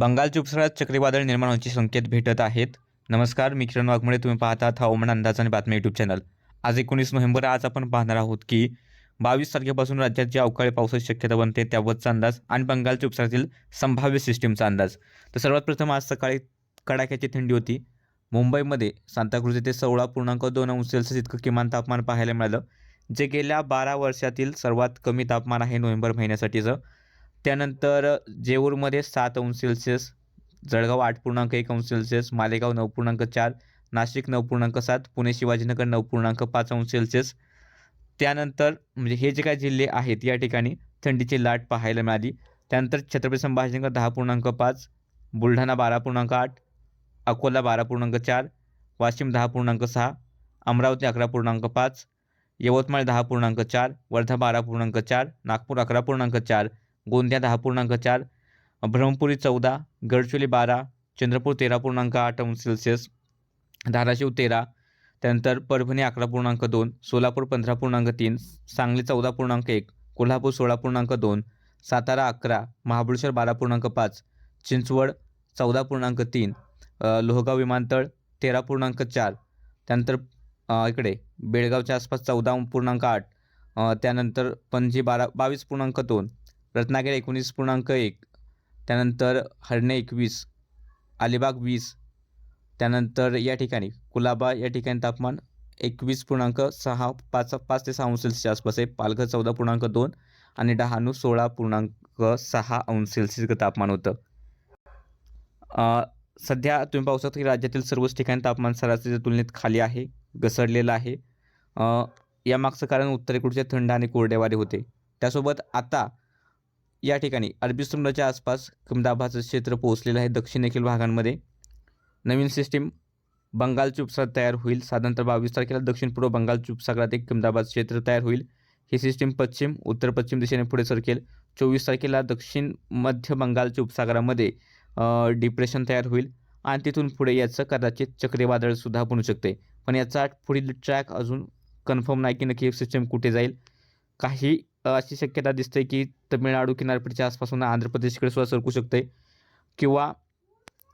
बंगालच्या उपसागरात चक्रीवादळ निर्माण होण्याचे संकेत भेटत आहेत. नमस्कार मी किरण वाघमुळे तुम्ही पाहतात हवामान अंदाज आणि बातमी यूट्यूब चॅनल आज एकोणीस नोव्हेंबर आज आपण पाहणार आहोत की बावीस तारखेपासून राज्यात जी अवकाळी पावसाची शक्यता बनते त्यावरचा अंदाज आणि बंगालच्या उपसागरातील संभाव्य सिस्टीमचा अंदाज. तर सर्वात प्रथम आज सकाळी कडाक्याची थंडी होती. मुंबईमध्ये सांताक्रूज येथे सोळा पूर्णांक दोन अंश सेल्सिअस इतकं किमान तापमान पाहायला मिळालं जे गेल्या बारा वर्षातील सर्वात कमी तापमान आहे नोव्हेंबर महिन्यासाठीचं. त्यानंतर जेऊरमध्ये सात अंश सेल्सिअस जळगाव आठ पूर्णांक एक अंश सेल्सिअस मालेगाव नऊ पूर्णांक चार नाशिक नऊ पूर्णांक सात पुणे शिवाजीनगर नऊ पूर्णांक पाच अंश सेल्सिअस. त्यानंतर म्हणजे हे जे काही जिल्हे आहेत या ठिकाणी थंडीची लाट पाहायला मिळाली. त्यानंतर छत्रपती संभाजीनगर दहा पूर्णांक पाच बुलढाणा बारा पूर्णांक आठ अकोला बारा पूर्णांक चार वाशिम दहा पूर्णांक सहा अमरावती अकरा पूर्णांक पाच यवतमाळ दहा पूर्णांक चार वर्धा बारा पूर्णांक चार नागपूर अकरा पूर्णांक चार गोंदिया दहा पूर्णांक चार ब्रह्मपुरी चौदा गडचिरोली बारा चंद्रपूर तेरा पूर्णांक आठ अंश सेल्सिअस धाराशिव तेरा त्यानंतर परभणी अकरा पूर्णांक दोन सोलापूर पंधरा पूर्णांक तीन सांगली चौदा पूर्णांक एक कोल्हापूर सोळा पूर्णांक दोन सातारा अकरा महाबळेश्वर बारा पूर्णांक पाच चिंचवड चौदा पूर्णांक तीन लोहगाव विमानतळ तेरा पूर्णांक चार त्यानंतर इकडे बेळगावच्या आसपास चौदा पूर्णांक आठ त्यानंतर पणजी बारा बावीस पूर्णांक दोन रत्नागिरी एकोणीस पूर्णांक एक त्यानंतर हरणे एकवीस अलिबाग वीस त्यानंतर या ठिकाणी कुलाबा या ठिकाणी तापमान एकवीस पूर्णांक सहा पाच पाच ते सहा अंश सेल्सिअसच्या आसपास आहे. पालघर चौदा पूर्णांक दोन आणि डहाणू सोळा पूर्णांक सहा अंश सेल्सिअस तापमान होतं. सध्या तुम्ही पाहू शकता की राज्यातील सर्वच ठिकाणी तापमान सरासरीच्या तुलनेत खाली आहे घसरलेलं आहे. यामागचं कारण उत्तरेकडचे थंड आणि कोरडे वारे होते. त्यासोबत आता या ठिकाणी अरबी समुद्राच्या आसपास कमी दाबाचं क्षेत्र पोहोचलेलं आहे. दक्षिणेकडील भागांमध्ये नवीन सिस्टीम बंगालच्या उपसागरात तयार होईल. साधारणतः बावीस तारखेला दक्षिण पूर्व बंगालच्या उपसागरात एक कमदाबाद क्षेत्र तयार होईल. ही सिस्टीम पश्चिम उत्तर पश्चिम दिशेने पुढे सरकेल. चोवीस तारखेला दक्षिण मध्य बंगालच्या उपसागरामध्ये डिप्रेशन तयार होईल. आणि तिथून पुढे याचं कदाचित चक्रीवादळसुद्धा बनू शकते. पण याचा पुढील ट्रॅक अजून कन्फर्म नाही की नक्की सिस्टीम कुठे जाईल. काही अशी शक्यता दिसते की तमिळनाडू किनारपट्टीच्या आसपासून आंध्र प्रदेशकडे सुद्धा सरकू शकते. किंवा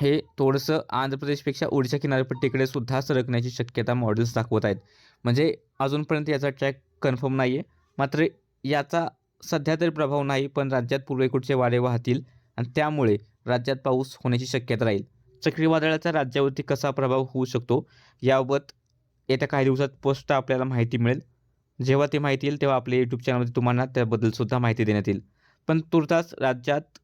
हे थोडंसं आंध्र प्रदेशपेक्षा ओडिशा किनारपट्टीकडे सुद्धा सरकण्याची शक्यता मॉडेल्स दाखवत आहेत. म्हणजे अजूनपर्यंत याचा ट्रॅक कन्फर्म नाही आहे मात्र याचा सध्या तरी प्रभाव नाही पण राज्यात पूर्वेकडचे वारे वाहतील आणि त्यामुळे राज्यात पाऊस होण्याची शक्यता राहील. चक्रीवादळाचा राज्यावरती कसा प्रभाव होऊ शकतो याबाबत येत्या काही दिवसात स्पष्ट आपल्याला माहिती मिळेल. जेव्हा ते माहिती येईल तेव्हा आपल्या यूट्यूब चॅनलमध्ये तुम्हाला त्याबद्दलसुद्धा माहिती देण्यात येईल. पण तुर्तास राज्यात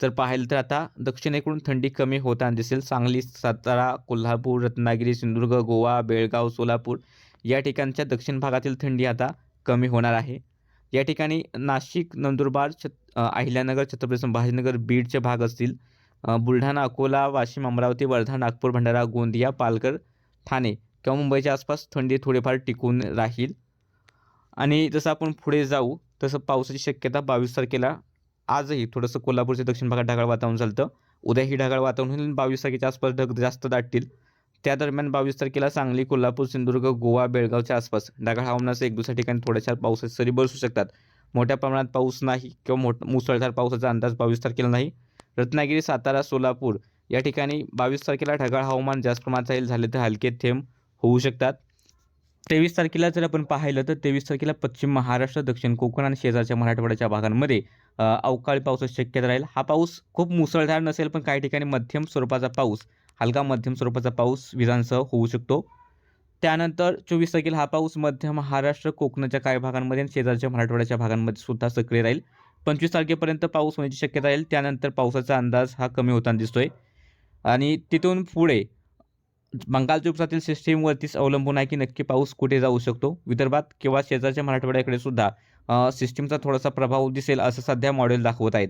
जर पाहिलं तर आता दक्षिणेकडून थंडी कमी होताना दिसेल. सांगली सातारा कोल्हापूर रत्नागिरी सिंधुदुर्ग गोवा बेळगाव सोलापूर या ठिकाणच्या दक्षिण भागातील थंडी आता कमी होणार आहे. या ठिकाणी नाशिक नंदुरबार छत अहिल्यानगर छत्रपती संभाजीनगर बीडचे भाग असतील. बुलढाणा अकोला वाशिम अमरावती वर्धा नागपूर भंडारा गोंदिया पालघर ठाणे किंवा मुंबईच्या आसपास थंडी थोडीफार टिकून राहील. आणि जसं आपण पुढे जाऊ तसं पावसाची शक्यता बावीस तारखेला आजही थोडंसं कोल्हापूरच्या दक्षिण भागात ढगाळ वातावरण चालतं उद्याही ढगाळ वातावरण होईल बावीस तारखेच्या आसपास ढग जास्त दाटतील. त्या दरम्यान बावीस तारखेला सांगली कोल्हापूर सिंधुदुर्ग गोवा बेळगावच्या आसपास ढगाळ हवामानाचं एक दुसऱ्या ठिकाणी थोड्याशा पावसाच्या सरी बरसू शकतात. मोठ्या प्रमाणात पाऊस नाही किंवा मोठ मुसळधार पावसाचा अंदाज बावीस तारखेला नाही. रत्नागिरी सातारा सोलापूर या ठिकाणी बावीस तारखेला ढगाळ हवामान जास्त प्रमाणात राहील झाले तर हलके थेंब होऊ शकतात. तेवीस तारखेला जर आपण पाहिलं तर तेवीस तारखेला पश्चिम महाराष्ट्र दक्षिण कोकण आणि शेजारच्या मराठवाड्याच्या भागांमध्ये अवकाळी पावसाची शक्यता राहील. हा पाऊस खूप मुसळधार नसेल पण काही ठिकाणी मध्यम स्वरूपाचा पाऊस हलका मध्यम स्वरूपाचा पाऊस विजांसह होऊ शकतो. त्यानंतर चोवीस तारखेला हा पाऊस मध्य महाराष्ट्र कोकणाच्या काही भागांमध्ये आणि शेजारच्या मराठवाड्याच्या भागांमध्ये सुद्धा सक्रिय राहील. पंचवीस तारखेपर्यंत पाऊस होण्याची शक्यता राहील. त्यानंतर पावसाचा अंदाज हा कमी होताना दिसतोय. आणि तिथून पुढे बंगालच्या उपसातील सिस्टीमवरतीच अवलंबून आहे की नक्की पाऊस कुठे जाऊ शकतो? विदर्भात किंवा शेजारच्या मराठवाड्याकडे सुद्धा सिस्टीमचा थोडासा प्रभाव दिसेल असं सध्या मॉडेल दाखवत आहेत.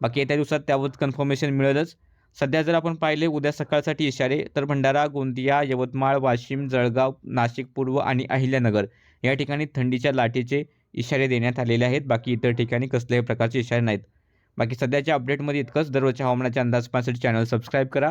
बाकी येत्या दिवसात त्यावर कन्फर्मेशन मिळेलच. सध्या जर आपण पाहिले उद्या सकाळसाठी इशारे तर भंडारा गोंदिया यवतमाळ वाशिम जळगाव नाशिक पूर्व आणि अहिल्यानगर या ठिकाणी थंडीच्या लाटेचे इशारे देण्यात आलेले आहेत. बाकी इतर ठिकाणी कसल्याही प्रकारचे इशारे नाहीत. बाकी सध्याच्या अपडेटमध्ये इतकंच. दररोजच्या हवामानाच्या अंदाज पाहण्यासाठी चॅनल सबस्क्राईब करा.